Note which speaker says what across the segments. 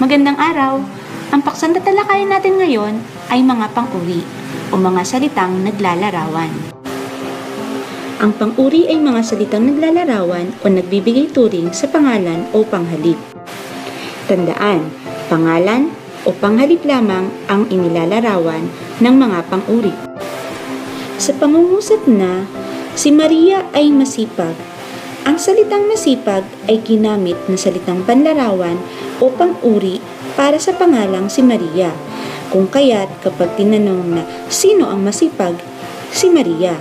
Speaker 1: Magandang araw! Ang paksan na talakayan natin ngayon ay mga pang-uri o mga salitang naglalarawan. Ang pang-uri ay mga salitang naglalarawan o nagbibigay turing sa pangalan o panghalip. Tandaan, pangalan o panghalip lamang ang inilalarawan ng mga pang-uri. Sa pangungusap na, si Maria ay masipag. Ang salitang masipag ay ginamit na salitang panlarawan o pang-uri para sa pangalang si Maria. Kung kaya't kapag tinanong na sino ang masipag, si Maria.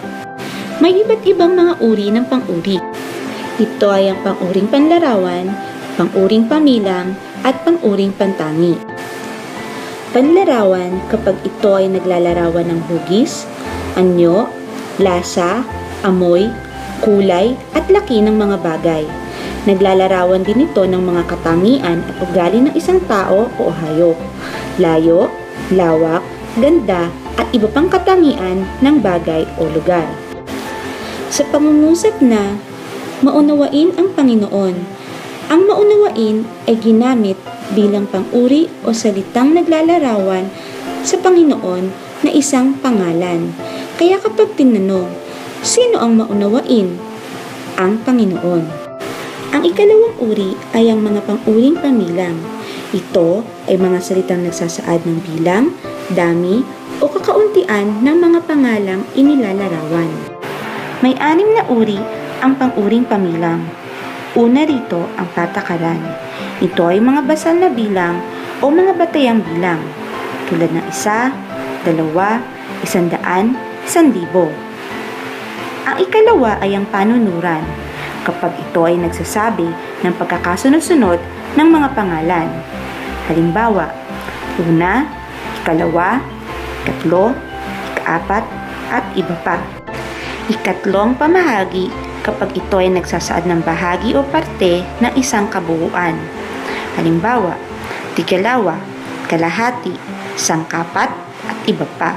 Speaker 1: May iba't ibang mga uri ng pang-uri. Ito ay ang pang-uring panlarawan, pang-uring pamilang, at pang-uring pantangi. Panlarawan kapag ito ay naglalarawan ng hugis, anyo, lasa, amoy, kulay, at laki ng mga bagay. Naglalarawan din ito ng mga katangian at ugali ng isang tao o hayop, layo, lawak, ganda, at iba pang katangian ng bagay o lugar. Sa pangungusap na, maunawain ang Panginoon. Ang maunawain ay ginamit bilang pang-uri o salitang naglalarawan sa Panginoon na isang pangalan. Kaya kapag tinanong, sino ang maunawain? Ang Panginoon. Ang ikalawang uri ay ang mga pang-uring pamilang. Ito ay mga salitang nagsasaad ng bilang, dami, o kakauntian ng mga pangalang inilalarawan. May anim na uri ang pang-uring pamilang. Una rito ang patakaran. Ito ay mga basal na bilang o mga batayang bilang tulad ng isa, dalawa, isandaan, sandibo. Ang ikalawa ay ang panunuran kapag ito ay nagsasabi ng pagkakasunod-sunod ng mga pangalan. Halimbawa, una, ikalawa, ikatlo, ikaapat, at iba pa. Ikatlong pamahagi kapag ito ay nagsasaad ng bahagi o parte ng isang kabuuan. Halimbawa, tigalawa, kalahati, sangkapat, at iba pa.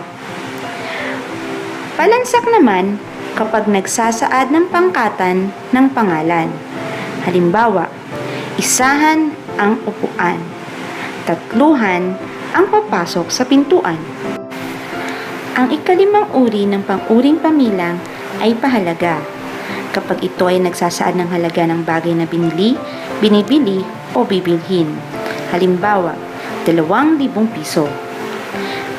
Speaker 1: Palansak naman kapag nagsasaad ng pangkatan ng pangalan. Halimbawa, isahan ang upuan, tatluhan ang papasok sa pintuan. Ang ikalimang uri ng pang-uring pamilang ay pahalaga kapag ito ay nagsasaad ng halaga ng bagay na binili, binibili o bibilhin. Halimbawa, dalawang libong piso.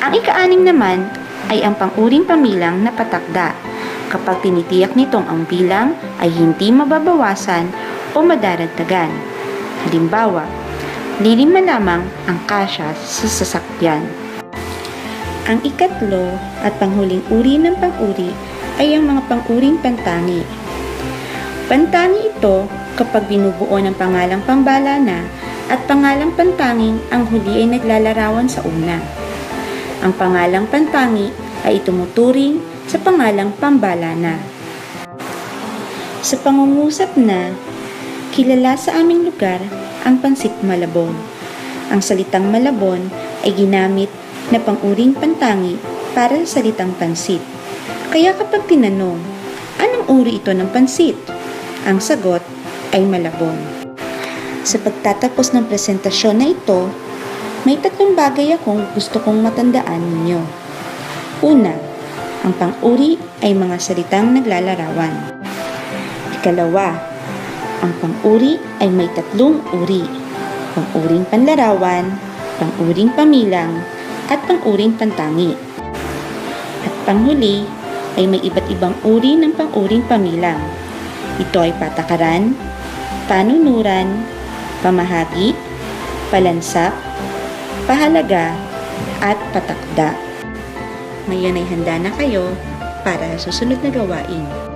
Speaker 1: Ang ika-anim naman ay ang pang-uring pamilang na patakda kapag tinitiyak nitong ang bilang ay hindi mababawasan o madaragdagan. Halimbawa, lilima lamang ang kasya sa sasakyan. Ang ikatlo at panghuling uri ng pang-uri ay ang mga pang-uring pantangi. Pantangi ito kapag binubuo ng pangalang pambala na at pangalang pantanging ang huli ay naglalarawan sa una. Ang pangalang pantangi ay itumuturing sa pangalang pambala na. Sa pangungusap na, kilala sa aming lugar ang pansit malabon. Ang salitang malabon ay ginamit na pang-uring pantangi para sa salitang pansit. Kaya kapag tinanong, anong uri ito ng pansit? Ang sagot ay malabon. Sa pagtatapos ng presentasyon na ito, may tatlong bagay akong gusto kong matandaan ninyo. Una, ang pang-uri ay mga salitang naglalarawan. Ikalawa, ang pang-uri ay may tatlong uri. Pang-uring panlarawan, pang-uring pamilang, at pang-uring pantangi. At panghuli ay may iba't ibang uri ng pang-uring pamilang. Ito ay patakaran, panunuran, pamahagi, palansak, pahalaga, at patakda. Ngayon ay handa na kayo para sa susunod na gawain.